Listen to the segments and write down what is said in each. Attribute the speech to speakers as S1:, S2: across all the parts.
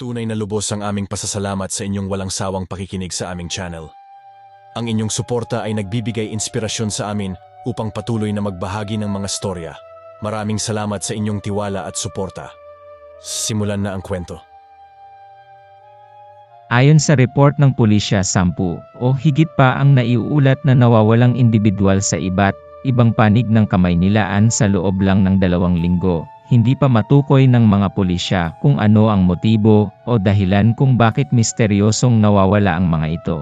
S1: Tunay na lubos ang aming pasasalamat sa inyong walang sawang pakikinig sa aming channel. Ang inyong suporta ay nagbibigay inspirasyon sa amin upang patuloy na magbahagi ng mga storya. Maraming salamat sa inyong tiwala at suporta. Simulan na ang kwento.
S2: Ayon sa report ng pulisya, 10 o higit pa ang naiuulat na nawawalang individual sa iba't ibang panig ng kamay nilaan sa loob lang ng dalawang linggo. Hindi pa matukoy ng mga pulisya kung ano ang motibo o dahilan kung bakit misteryosong nawawala ang mga ito.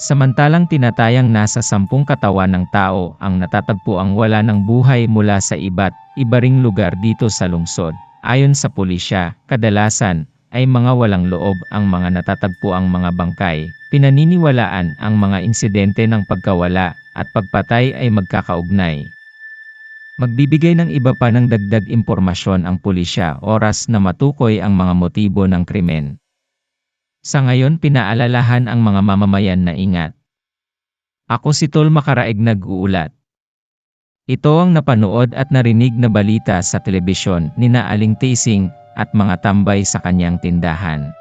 S2: Samantalang tinatayang nasa sampung katawan ng tao ang natatagpo ang wala ng buhay mula sa iba't iba lugar dito sa lungsod. Ayon sa pulisya, kadalasan ay mga walang loob ang mga natatagpo ang mga bangkay. Pinaniniwalaan ang mga insidente ng pagkawala at pagpatay ay magkakaugnay. Magbibigay ng iba pa ng dagdag impormasyon ang pulisya oras na matukoy ang mga motibo ng krimen. Sa ngayon pinaalalahan ang mga mamamayan na ingat. Ako si Tol Makaraig nag-uulat. Ito ang napanood at narinig na balita sa telebisyon ni Naaling Tising at mga tambay sa kanyang tindahan.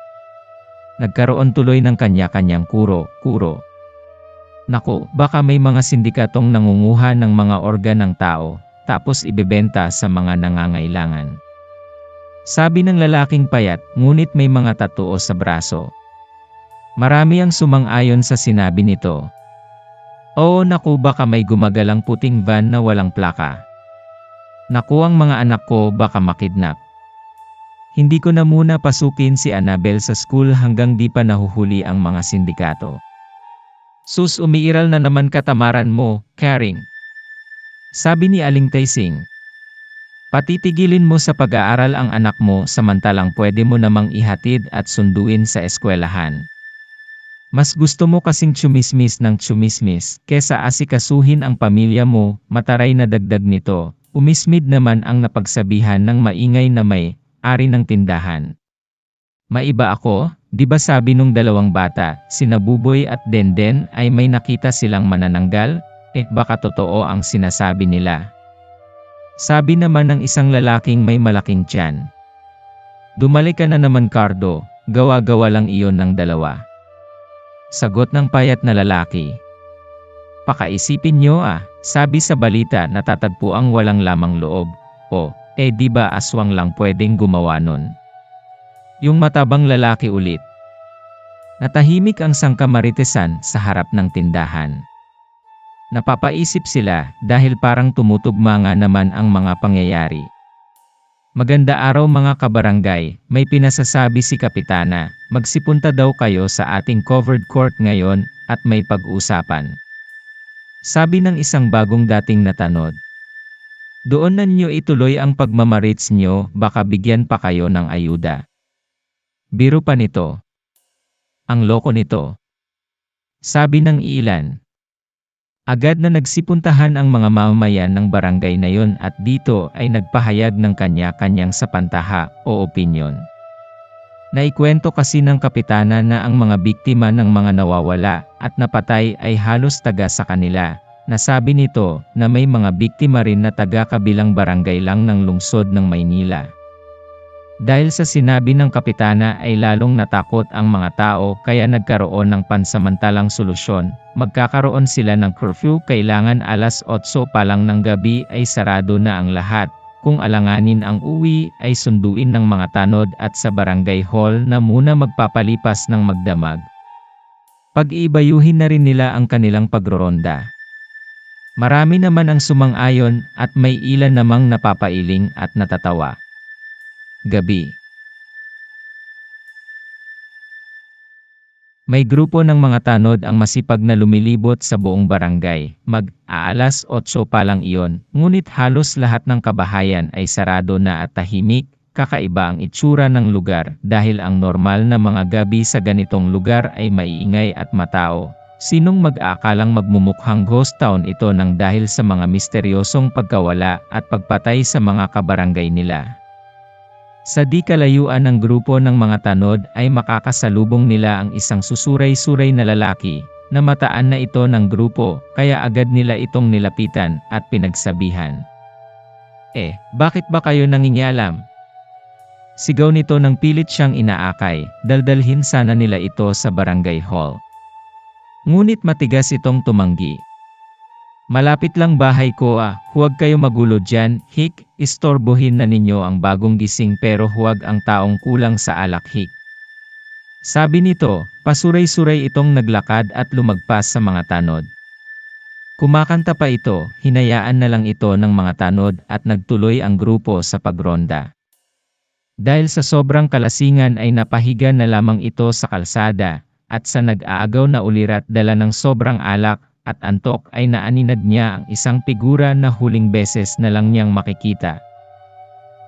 S2: Nagkaroon tuloy ng kanya-kanyang kuro-kuro. Nako, baka may mga sindikatong nangunguha ng mga organ ng tao, tapos ibebenta sa mga nangangailangan. Sabi ng lalaking payat, ngunit may mga tatuo sa braso. Marami ang sumang-ayon sa sinabi nito. Oo naku baka may gumagalang puting van na walang plaka. Naku ang mga anak ko baka makidnap. Hindi ko na muna pasukin si Annabel sa school hanggang di pa nahuhuli ang mga sindikato. Sus umiiral na naman katamaran mo, Karing. Sabi ni Aling Taising. Patitigilin mo sa pag-aaral ang anak mo samantalang pwede mo namang ihatid at sunduin sa eskwelahan. Mas gusto mo kasing tsumismis ng tsumismis kesa asikasuhin ang pamilya mo, mataray na dagdag nito. Umismid naman ang napagsabihan ng maingay na may ari ng tindahan. Maiba ako, di ba sabi nung dalawang bata, sina Buboy at Denden ay may nakita silang manananggal? Eh baka totoo ang sinasabi nila. Sabi naman ng isang lalaking may malaking tiyan. Dumali ka na naman Cardo, gawa-gawa lang iyon ng dalawa. Sagot ng payat na lalaki. Pakaisipin nyo ah, sabi sa balita natatagpo ang walang lamang loob. O, eh di ba aswang lang pwedeng gumawa nun? Yung matabang lalaki ulit. Natahimik ang sangkamaritesan sa harap ng tindahan. Napapaisip sila dahil parang tumutugma nga naman ang mga pangyayari. Maganda araw mga kabarangay, may pinasasabi si Kapitana, magsipunta daw kayo sa ating covered court ngayon at may pag-usapan. Sabi ng isang bagong dating natanod. Doon na nyo ituloy ang pagmamarits nyo, baka bigyan pa kayo ng ayuda. Biro pa nito. Ang loko nito. Sabi ng ilan. Agad na nagsipuntahan ang mga mamamayan ng barangay na yon at dito ay nagpahayag ng kanya-kanyang sapantaha o opinyon. Naikwento kasi ng kapitana na ang mga biktima ng mga nawawala at napatay ay halos taga sa kanila. Nasabi nito na may mga biktima rin na taga kabilang barangay lang ng lungsod ng Maynila. Dahil sa sinabi ng kapitana ay lalong natakot ang mga tao kaya nagkaroon ng pansamantalang solusyon. Magkakaroon sila ng curfew kailangan alas 8 pa lang ng gabi ay sarado na ang lahat. Kung alanganin ang uwi ay sunduin ng mga tanod at sa barangay hall na muna magpapalipas ng magdamag. Pag-iibayuhin na rin nila ang kanilang pagroronda. Marami naman ang sumang-ayon at may ilan namang napapailing at natatawa. Gabi. May grupo ng mga tanod ang masipag na lumilibot sa buong barangay. Mag-aalas 8 pa lang iyon, ngunit halos lahat ng kabahayan ay sarado na at tahimik, kakaiba ang itsura ng lugar dahil ang normal na mga gabi sa ganitong lugar ay maiingay at matao. Sinong mag-aakalang magmumukhang ghost town ito nang dahil sa mga misteryosong pagkawala at pagpatay sa mga kabarangay nila. Sa di kalayuan ng grupo ng mga tanod ay makakasalubong nila ang isang susuray-suray na lalaki, na mataan na ito ng grupo, kaya agad nila itong nilapitan at pinagsabihan. Eh, bakit ba kayo nangingialam? Sigaw nito nang pilit siyang inaakay, daldalhin sana nila ito sa barangay hall. Ngunit matigas itong tumanggi. Malapit lang bahay ko ah, huwag kayo magulo dyan, hik, istorbohin na ninyo ang bagong gising pero huwag ang taong kulang sa alak hik. Sabi nito, pasuray-suray itong naglakad at lumagpas sa mga tanod. Kumakanta pa ito, hinayaan na lang ito ng mga tanod at nagtuloy ang grupo sa pagronda. Dahil sa sobrang kalasingan ay napahiga na lamang ito sa kalsada, at sa nag-aagaw na ulirat dala ng sobrang alak at antok ay naaninag niya ang isang figura na huling beses na lang niyang makikita.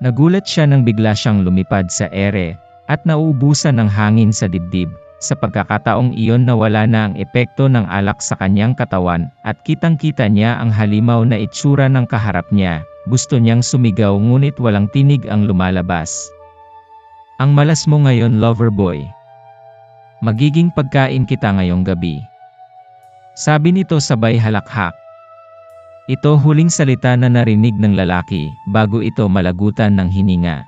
S2: Nagulat siya nang bigla siyang lumipad sa ere, at nauubusan ng hangin sa dibdib. Sa pagkakataong iyon nawala na ang epekto ng alak sa kanyang katawan, at kitang-kita niya ang halimaw na itsura ng kaharap niya. Gusto niyang sumigaw ngunit walang tinig ang lumalabas. Ang malas mo ngayon lover boy. Magiging pagkain kita ngayong gabi. Sabi nito sabay halakhak. Ito huling salita na narinig ng lalaki bago ito malagutan ng hininga.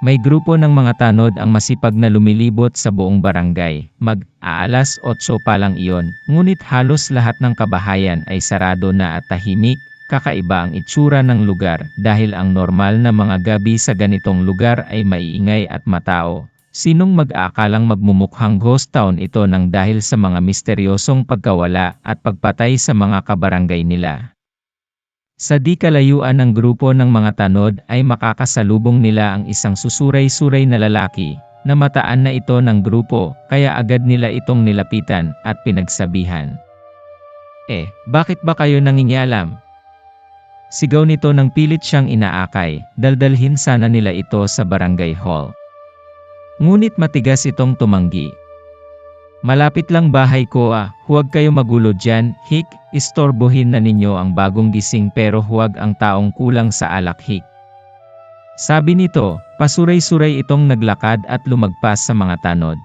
S2: May grupo ng mga tanod ang masipag na lumilibot sa buong barangay. Mag-aalas 8 pa lang iyon, ngunit halos lahat ng kabahayan ay sarado na at tahimik, kakaiba ang itsura ng lugar dahil ang normal na mga gabi sa ganitong lugar ay maiingay at matao. Sinong mag-aakalang magmumukhang ghost town ito nang dahil sa mga misteryosong pagkawala at pagpatay sa mga kabarangay nila. Sa di kalayuan ng grupo ng mga tanod ay makakasalubong nila ang isang susuray-suray na lalaki, na mataan na ito ng grupo, kaya agad nila itong nilapitan at pinagsabihan. Eh, bakit ba kayo nangingialam? Sigaw nito nang pilit siyang inaakay, daldalhin sana nila ito sa barangay hall. Ngunit matigas itong tumanggi. Malapit lang bahay ko ah, huwag kayo magulo dyan, hik, istorbohin na ninyo ang bagong gising pero huwag ang taong kulang sa alak hik. Sabi nito, pasuray-suray itong naglakad at lumagpas sa mga tanod.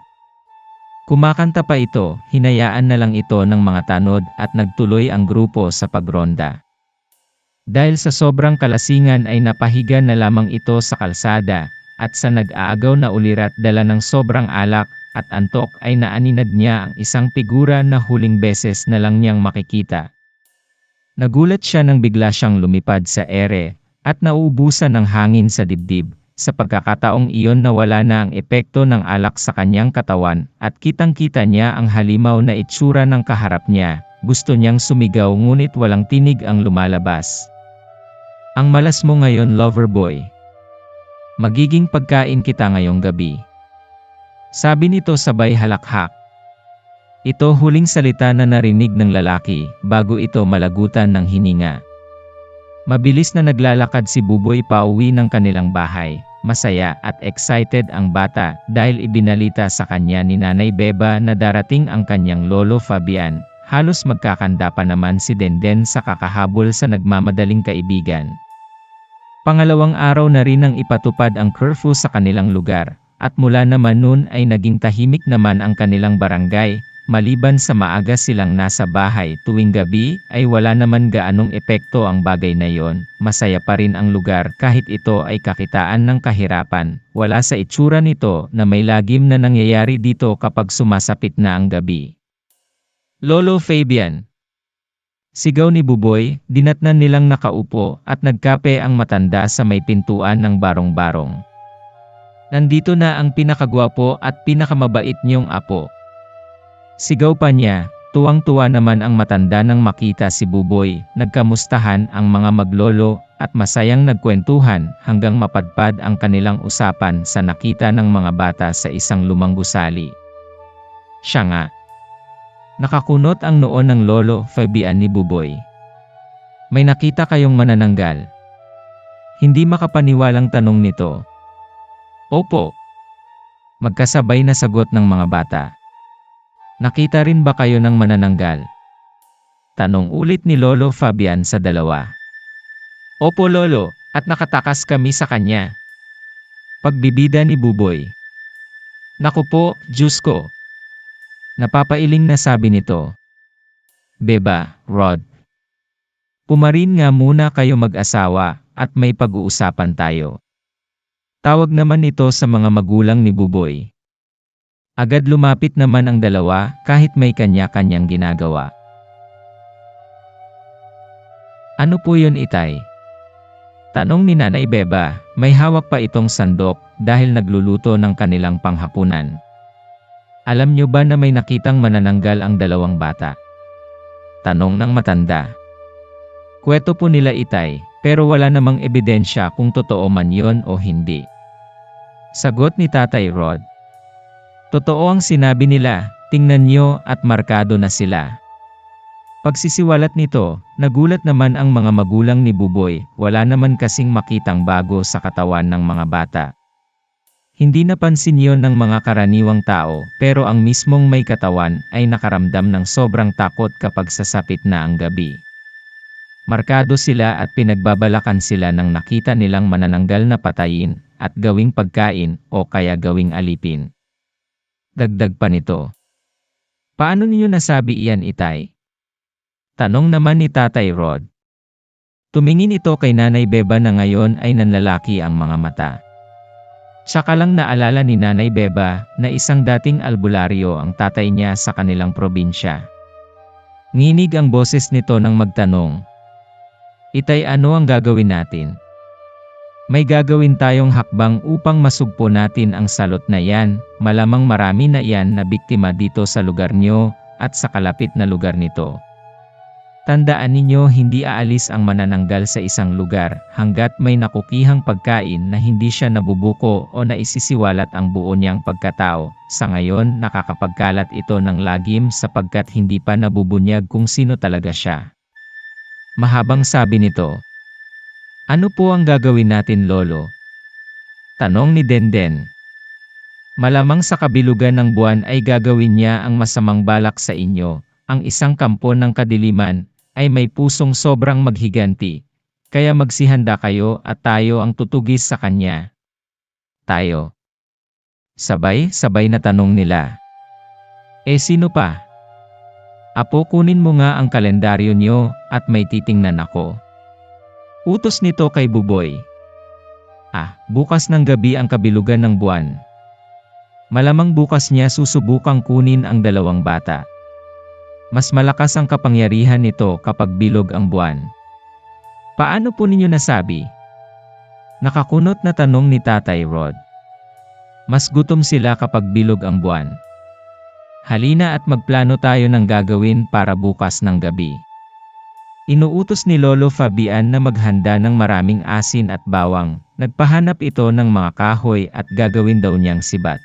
S2: Kumakanta pa ito, hinayaan na lang ito ng mga tanod at nagtuloy ang grupo sa pagronda. Dahil sa sobrang kalasingan ay napahiga na lamang ito sa kalsada, at sa nag-aagaw na ulirat dala ng sobrang alak at antok ay naaninag niya ang isang figura na huling beses na lang niyang makikita. Nagulat siya nang bigla siyang lumipad sa ere, at nauubusan ng hangin sa dibdib. Sa pagkakataong iyon nawala na ang epekto ng alak sa kanyang katawan, at kitang-kita niya ang halimaw na itsura ng kaharap niya. Gusto niyang sumigaw ngunit walang tinig ang lumalabas. Ang malas mo ngayon lover boy. Magiging pagkain kita ngayong gabi. Sabi nito sabay halakhak. Ito huling salita na narinig ng lalaki bago ito malagutan ng hininga. Mabilis na naglalakad si Buboy pauwi ng kanilang bahay. Masaya at excited ang bata dahil ibinalita sa kanya ni Nanay Beba na darating ang kanyang lolo Fabian. Halos magkakanda pa naman si Denden sa kakahabol sa nagmamadaling kaibigan. Pangalawang araw na rin ang ipatupad ang curfew sa kanilang lugar. At mula naman noon ay naging tahimik naman ang kanilang barangay, maliban sa maaga silang nasa bahay tuwing gabi ay wala naman gaanong epekto ang bagay na yon, masaya pa rin ang lugar kahit ito ay kakitaan ng kahirapan, wala sa itsura nito na may lagim na nangyayari dito kapag sumasapit na ang gabi. Lolo Fabian Sigaw ni Buboy, dinatnan nilang nakaupo at nagkape ang matanda sa may pintuan ng barong-barong. Nandito na ang pinakagwapo at pinakamabait niyong apo. Sigaw pa niya, tuwang-tuwa naman ang matanda nang makita si Buboy, nagkamustahan ang mga maglolo at masayang nagkwentuhan hanggang mapadpad ang kanilang usapan sa nakita ng mga bata sa isang lumang gusali. Siya nga. Nakakunot ang noon ng lolo Fabian ni Buboy. May nakita kayong manananggal. Hindi makapaniwalang tanong nito, Opo. Magkasabay na sagot ng mga bata. Nakita rin ba kayo ng manananggal? Tanong ulit ni Lolo Fabian sa dalawa. Opo Lolo, at nakatakas kami sa kanya. Pagbibida ni Buboy. Naku po, Diyos ko. Napapailing na sabi nito. Beba, Rod. Pumarin nga muna kayo mag-asawa, at may pag-uusapan tayo. Tawag naman ito sa mga magulang ni Buboy. Agad lumapit naman ang dalawa kahit may kanya-kanyang ginagawa. Ano po yun itay? Tanong ni Nanay Beba, may hawak pa itong sandok dahil nagluluto ng kanilang panghapunan. Alam nyo ba na may nakitang manananggal ang dalawang bata? Tanong ng matanda. Kwento po nila itay, pero wala namang ebidensya kung totoo man yon o hindi. Sagot ni Tatay Rod. Totoo ang sinabi nila, tingnan nyo at markado na sila. Pagsisiwalat nito, nagulat naman ang mga magulang ni Buboy, wala naman kasing makitang bago sa katawan ng mga bata. Hindi napansin yon ng mga karaniwang tao, pero ang mismong may katawan ay nakaramdam ng sobrang takot kapag sasapit na ang gabi. Markado sila at pinagbabalakan sila ng nakita nilang manananggal na patayin at gawing pagkain o kaya gawing alipin. Dagdag pa nito. Paano niyo nasabi iyan itay? Tanong naman ni Tatay Rod. Tumingin ito kay Nanay Beba na ngayon ay nanlalaki ang mga mata. Tsaka lang naalala ni Nanay Beba na isang dating albularyo ang tatay niya sa kanilang probinsya. Nginig ang boses nito nang magtanong. Itay ano ang gagawin natin? May gagawin tayong hakbang upang masugpo natin ang salot na yan, malamang marami na yan na biktima dito sa lugar nyo at sa kalapit na lugar nito. Tandaan ninyo hindi aalis ang manananggal sa isang lugar hanggat may nakukihang pagkain na hindi siya nabubuko o naisisiwalat ang buo niyang pagkatao. Sa ngayon nakakapagkalat ito ng lagim sapagkat hindi pa nabubunyag kung sino talaga siya. Mahabang sabi nito. Ano po ang gagawin natin lolo? Tanong ni Denden. Malamang sa kabilugan ng buwan ay gagawin niya ang masamang balak sa inyo, ang isang kampo ng kadiliman, ay may pusong sobrang maghiganti. Kaya magsihanda kayo at tayo ang tutugis sa kanya. Tayo. Sabay-sabay na tanong nila. Eh sino pa? Apo kunin mo nga ang kalendaryo niyo at may titingnan ako. Utos nito kay Buboy. Ah, bukas ng gabi ang kabilugan ng buwan. Malamang bukas niya susubukang kunin ang dalawang bata. Mas malakas ang kapangyarihan nito kapag bilog ang buwan. Paano po ninyo nasabi? Nakakunot na tanong ni Tatay Rod. Mas gutom sila kapag bilog ang buwan. Halina at magplano tayo ng gagawin para bukas ng gabi. Inuutos ni Lolo Fabian na maghanda ng maraming asin at bawang. Nagpahanap ito ng mga kahoy at gagawin daw niyang sibat.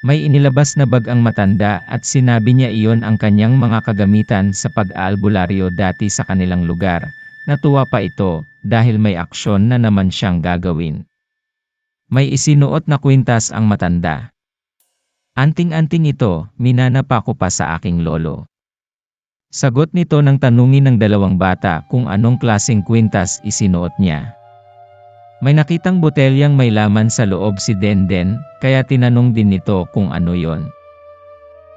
S2: May inilabas na bag ang matanda at sinabi niya iyon ang kanyang mga kagamitan sa pag-aalbularyo dati sa kanilang lugar. Natuwa pa ito dahil may aksyon na naman siyang gagawin. May isinuot na kwintas ang matanda. Anting-anting ito, minanapa ko pa sa aking lolo. Sagot nito nang tanungin ng dalawang bata kung anong klaseng kwintas isinuot niya. May nakitang botelyang may laman sa loob si Denden, kaya tinanong din nito kung ano yon.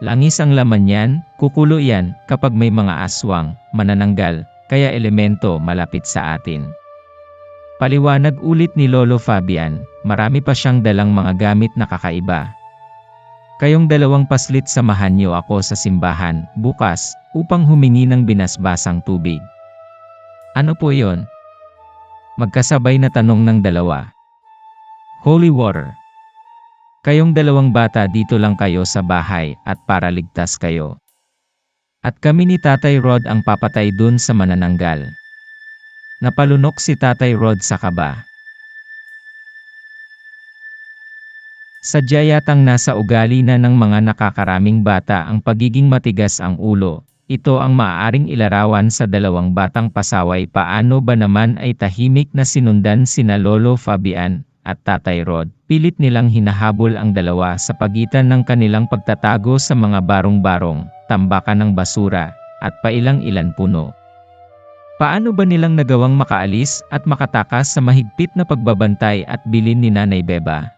S2: Langis ang laman yan, kukulo yan kapag may mga aswang, manananggal, kaya elemento malapit sa atin. Paliwanag ulit ni Lolo Fabian, marami pa siyang dalang mga gamit na kakaiba. Kayong dalawang paslit samahan niyo ako sa simbahan, bukas, upang humingi ng binasbasang tubig. Ano po yon? Magkasabay na tanong ng dalawa. Holy water. Kayong dalawang bata dito lang kayo sa bahay at para ligtas kayo. At kami ni Tatay Rod ang papatay dun sa manananggal. Napalunok si Tatay Rod sa kaba. Sadya yatang nasa ugali na ng mga nakakaraming bata ang pagiging matigas ang ulo, ito ang maaaring ilarawan sa dalawang batang pasaway paano ba naman ay tahimik na sinundan sina Lolo Fabian at Tatay Rod. Pilit nilang hinahabol ang dalawa sa pagitan ng kanilang pagtatago sa mga barong-barong, tambakan ng basura, at pailang-ilan puno. Paano ba nilang nagawang makaalis at makatakas sa mahigpit na pagbabantay at bilin ni Nanay Beba?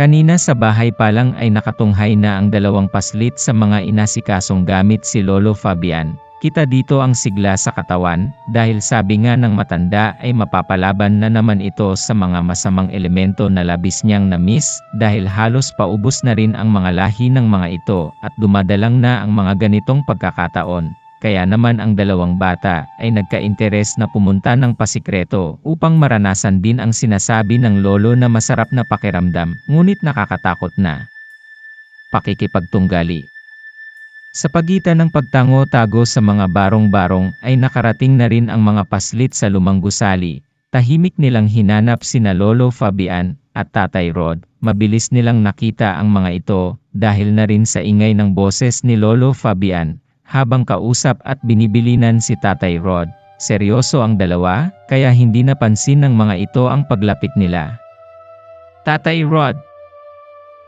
S2: Kanina sa bahay pa lang ay nakatunghay na ang dalawang paslit sa mga inasikasong gamit si Lolo Fabian, Kita dito ang sigla sa katawan, dahil sabi nga ng matanda ay mapapalaban na naman ito sa mga masamang elemento na labis niyang na-miss, dahil halos paubos na rin ang mga lahi ng mga ito at dumadalang na ang mga ganitong pagkakataon. Kaya naman ang dalawang bata ay nagka-interes na pumunta ng pasikreto upang maranasan din ang sinasabi ng lolo na masarap na pakiramdam, ngunit nakakatakot na. Pakikipagtunggali sa pagitan ng pagtango-tago sa mga barong-barong ay nakarating na rin ang mga paslit sa lumang gusali. Tahimik nilang hinanap sina Lolo Fabian at Tatay Rod. Mabilis nilang nakita ang mga ito dahil na rin sa ingay ng boses ni Lolo Fabian habang kausap at binibilinan si Tatay Rod. Seryoso ang dalawa, kaya hindi napansin ng mga ito ang paglapit nila. Tatay Rod,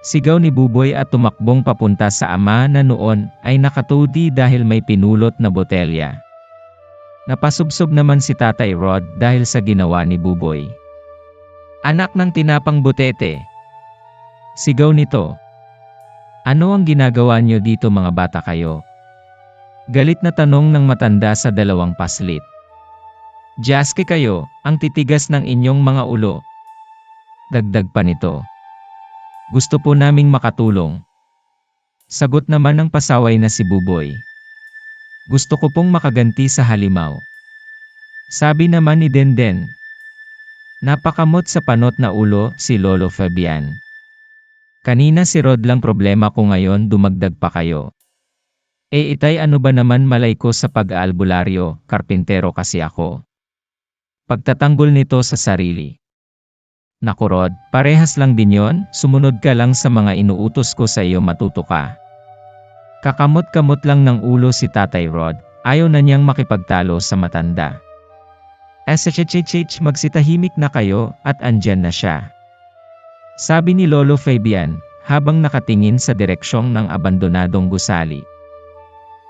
S2: Sigaw ni Buboy at tumakbong papunta sa ama na noon ay nakatudi dahil may pinulot na botelya. Napasubsob naman si Tatay Rod dahil sa ginawa ni Buboy. Anak ng tinapang butete. Sigaw nito. Ano ang ginagawa niyo dito mga bata kayo? Galit na tanong ng matanda sa dalawang paslit. Jaske kayo, ang titigas ng inyong mga ulo. Dagdag pa nito. Gusto po naming makatulong. Sagot naman ng pasaway na si Buboy. Gusto ko pong makaganti sa halimaw. Sabi naman ni Denden. Napakamot sa panot na ulo si Lolo Fabian. Kanina si Rod lang problema ko ngayon dumagdag pa kayo. E itay ano ba naman malay ko sa pag-aalbularyo, karpintero kasi ako. Pagtatanggol nito sa sarili. Naku Rod, parehas lang din yon, sumunod ka lang sa mga inuutos ko sa iyo matuto ka. Kakamot-kamot lang ng ulo si Tatay Rod, ayaw na niyang makipagtalo sa matanda. SHHH magsitahimik na kayo at andyan na siya. Sabi ni Lolo Fabian, habang nakatingin sa direksyong ng abandonadong gusali.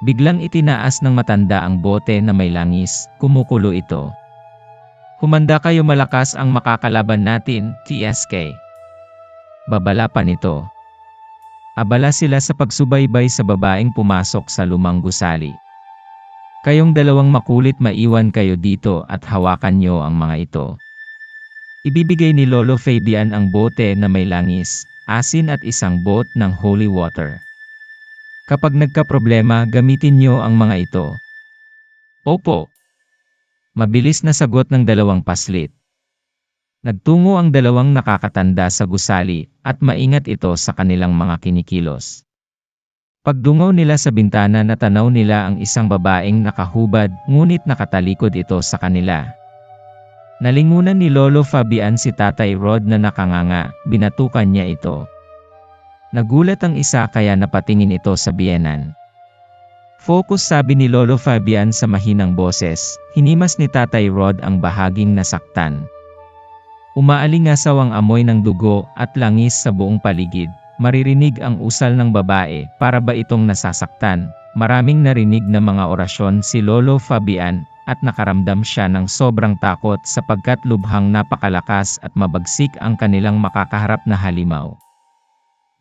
S2: Biglang itinaas ng matanda ang bote na may langis, kumukulo ito. Humanda kayo malakas ang makakalaban natin, TSK. Babala pa nito. Abala sila sa pagsubaybay sa babaeng pumasok sa lumang gusali. Kayong dalawang makulit maiwan kayo dito at hawakan nyo ang mga ito. Ibibigay ni Lolo Fabian ang bote na may langis, asin at isang boat ng holy water. Kapag nagka-problema, gamitin nyo ang mga ito. Opo. Mabilis na sagot ng dalawang paslit. Nagtungo ang dalawang nakakatanda sa gusali at maingat ito sa kanilang mga kinikilos. Pagdungaw nila sa bintana natanaw nila ang isang babaeng nakahubad ngunit nakatalikod ito sa kanila. Nalingunan ni Lolo Fabian si Tatay Rod na nakanganga, binatukan niya ito. Nagulat ang isa kaya napatingin ito sa biyenan. Focus sabi ni Lolo Fabian sa mahinang boses, hinimas ni Tatay Rod ang bahaging nasaktan. Umaalingasaw ang amoy ng dugo at langis sa buong paligid. Maririnig ang usal ng babae para ba itong nasasaktan. Maraming narinig na mga orasyon si Lolo Fabian at nakaramdam siya ng sobrang takot sapagkat lubhang napakalakas at mabagsik ang kanilang makakaharap na halimaw.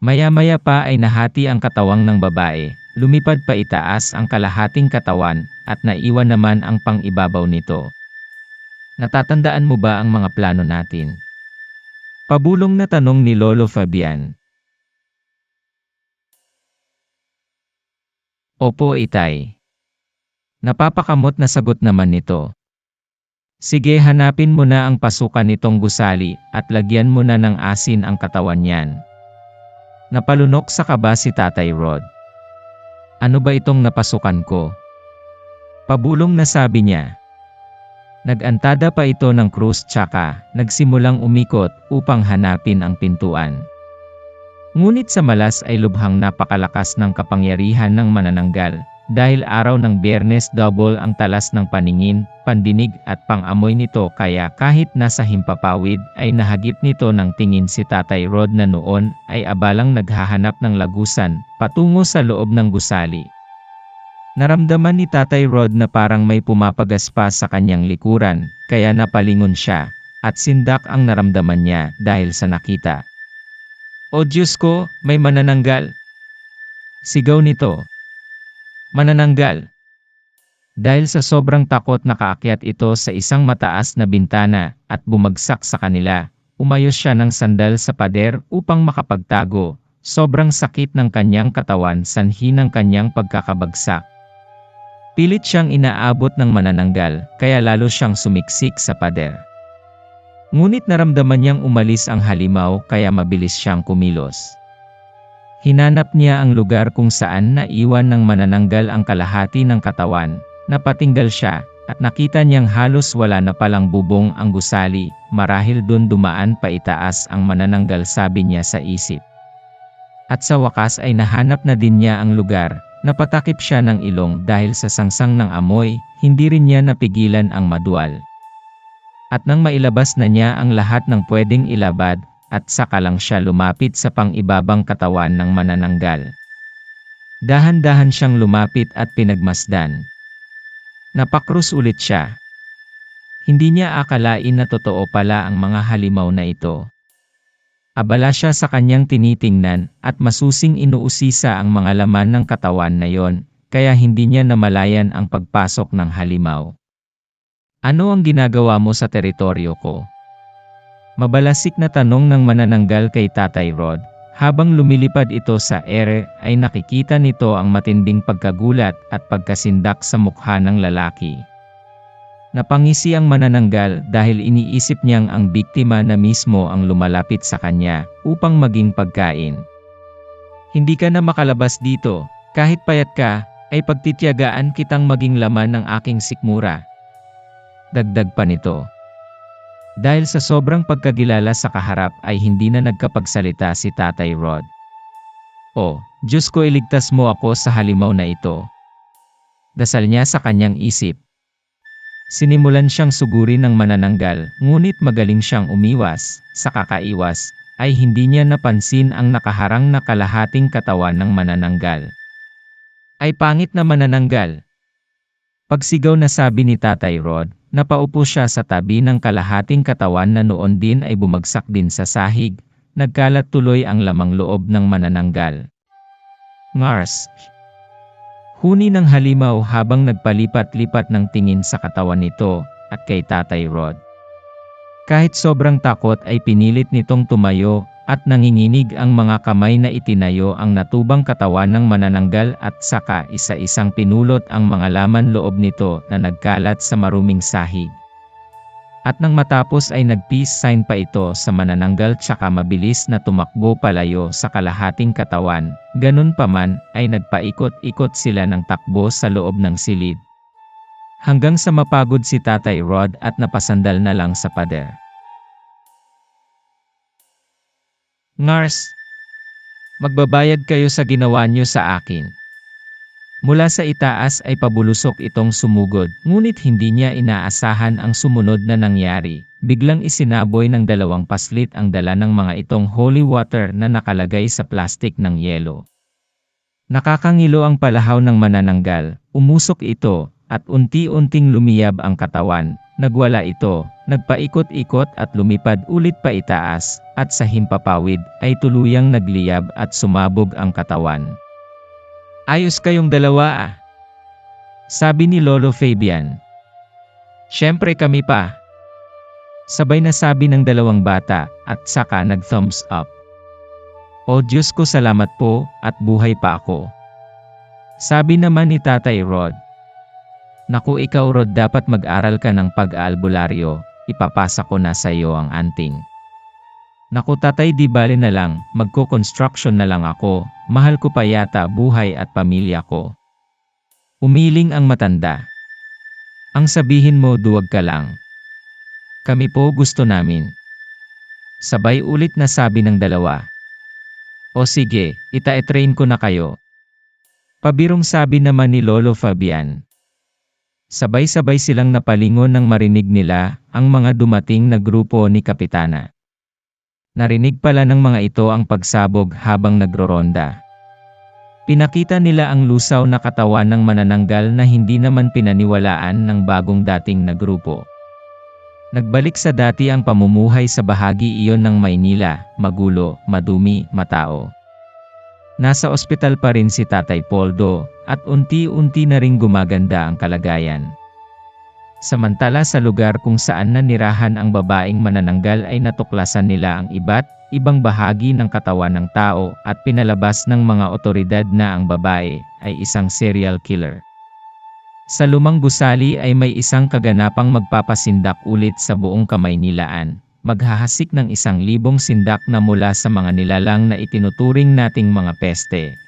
S2: Maya-maya pa ay nahati ang katawang ng babae, lumipad pa itaas ang kalahating katawan, at naiwan naman ang pang-ibabaw nito. Natatandaan mo ba ang mga plano natin? Pabulong na tanong ni Lolo Fabian. Opo itay. Napapakamot na sagot naman nito. Sige hanapin mo na ang pasukan nitong gusali at lagyan mo na ng asin ang katawan niyan. Napalunok sa kaba si Tatay Rod. Ano ba itong napasukan ko? Pabulong na sabi niya. Nagantada pa ito ng krus tsaka nagsimulang umikot upang hanapin ang pintuan. Ngunit sa malas ay lubhang napakalakas ng kapangyarihan ng manananggal dahil araw ng biyernes double ang talas ng paningin, pandinig at pangamoy nito kaya kahit nasa himpapawid ay nahagip nito ng tingin si Tatay Rod na noon ay abalang naghahanap ng lagusan patungo sa loob ng gusali. Naramdaman ni Tatay Rod na parang may pumapagaspa sa kanyang likuran kaya napalingon siya at sindak ang naramdaman niya dahil sa nakita. O Diyos ko, may manananggal. Sigaw nito. Manananggal. Dahil sa sobrang takot nakaakyat ito sa isang mataas na bintana at bumagsak sa kanila, umayos siya ng sandal sa pader upang makapagtago. Sobrang sakit ng kanyang katawan sanhi ng kanyang pagkakabagsak. Pilit siyang inaabot ng manananggal, kaya lalo siyang sumiksik sa pader. Ngunit naramdaman niyang umalis ang halimaw kaya mabilis siyang kumilos. Hinanap niya ang lugar kung saan naiwan ng manananggal ang kalahati ng katawan, napatinggal siya, at nakita niyang halos wala na palang bubong ang gusali, marahil dun dumaan pa itaas ang manananggal sabi niya sa isip. At sa wakas ay nahanap na din niya ang lugar, napatakip siya ng ilong dahil sa sangsang ng amoy, hindi rin niya napigilan ang madual. At nang mailabas na niya ang lahat ng pwedeng ilabad, at saka lang siya lumapit sa pang-ibabang katawan ng manananggal. Dahan-dahan siyang lumapit at pinagmasdan. Napakrus ulit siya. Hindi niya akalain na totoo pala ang mga halimaw na ito. Abala siya sa kanyang tinitingnan at masusing inuusisa ang mga laman ng katawan na yon, kaya hindi niya namalayan ang pagpasok ng halimaw. Ano ang ginagawa mo sa teritoryo ko? Mabalasik na tanong ng manananggal kay Tatay Rod. Habang lumilipad ito sa ere, ay nakikita nito ang matinding pagkagulat at pagkasindak sa mukha ng lalaki. Napangisi ang manananggal dahil iniisip niyang ang biktima na mismo ang lumalapit sa kanya upang maging pagkain. Hindi ka na makalabas dito, kahit payat ka, ay pagtitiyagaan kitang maging laman ng aking sikmura. Dagdag pa nito. Dahil sa sobrang pagkagilala sa kaharap ay hindi na nagkapagsalita si Tatay Rod. O, Diyos ko iligtas mo ako sa halimaw na ito. Dasal niya sa kanyang isip. Sinimulan siyang sugurin ng manananggal, ngunit magaling siyang umiwas, sa kakaiwas, ay hindi niya napansin ang nakaharang na kalahating katawan ng manananggal. Ay pangit na manananggal. Pagsigaw na sabi ni Tatay Rod, Napaupo siya sa tabi ng kalahating katawan na noon din ay bumagsak din sa sahig, nagkalat tuloy ang lamang loob ng manananggal. Ngars. Huni ng halimaw habang nagpalipat-lipat ng tingin sa katawan nito, at kay Tatay Rod. Kahit sobrang takot ay pinilit nitong tumayo, at nanginginig ang mga kamay na itinayo ang natubang katawan ng manananggal at saka isa-isang pinulot ang mga laman loob nito na nagkalat sa maruming sahig. At nang matapos ay nag-peace sign pa ito sa manananggal tsaka mabilis na tumakbo palayo sa kalahating katawan, ganun pa man ay nagpaikot-ikot sila ng takbo sa loob ng silid. Hanggang sa mapagod si Tatay Rod at napasandal na lang sa pader. Ngars, magbabayad kayo sa ginawa niyo sa akin. Mula sa itaas ay pabulusok itong sumugod, ngunit hindi niya inaasahan ang sumunod na nangyari. Biglang isinaboy ng dalawang paslit ang dala ng mga itong holy water na nakalagay sa plastik ng yelo. Nakakangilo ang palahaw ng manananggal, umusok ito, at unti-unting lumiyab ang katawan, nagwala ito, nagpaikot-ikot at lumipad ulit pa itaas, at sa himpapawid ay tuluyang nagliyab at sumabog ang katawan. Ayos kayong dalawa ah. Sabi ni Lolo Fabian. Siyempre kami pa. Sabay na sabi ng dalawang bata, at saka nag-thumbs up. O Diyos ko salamat po, at buhay pa ako. Sabi naman ni Tatay Rod, Naku ikaw Rod dapat mag-aral ka ng pag-aalbularyo, ipapasa ko na sa iyo ang anting. Naku tatay di bali na lang, magko-construction na lang ako, mahal ko pa yata buhay at pamilya ko. Umiling ang matanda. Ang sabihin mo duwag ka lang. Kami po gusto namin. Sabay ulit na sabi ng dalawa. O sige, ita-train ko na kayo. Pabirong sabi naman ni Lolo Fabian. Sabay-sabay silang napalingon nang marinig nila ang mga dumating na grupo ni Kapitana. Narinig pala ng mga ito ang pagsabog habang nagroronda. Pinakita nila ang lusaw na katawan ng manananggal na hindi naman pinaniwalaan ng bagong dating na grupo. Nagbalik sa dati ang pamumuhay sa bahagi iyon ng Maynila, magulo, madumi, matao. Nasa ospital pa rin si Tatay Poldo, at unti-unti na ring gumaganda ang kalagayan. Samantala sa lugar kung saan nanirahan ang babaeng manananggal ay natuklasan nila ang iba't ibang bahagi ng katawan ng tao at pinalabas ng mga otoridad na ang babae ay isang serial killer. Sa lumang gusali ay may isang kaganapang magpapasindak ulit sa buong kamay nilaan. Maghahasik ng isang libong sindak na mula sa mga nilalang na itinuturing nating mga peste,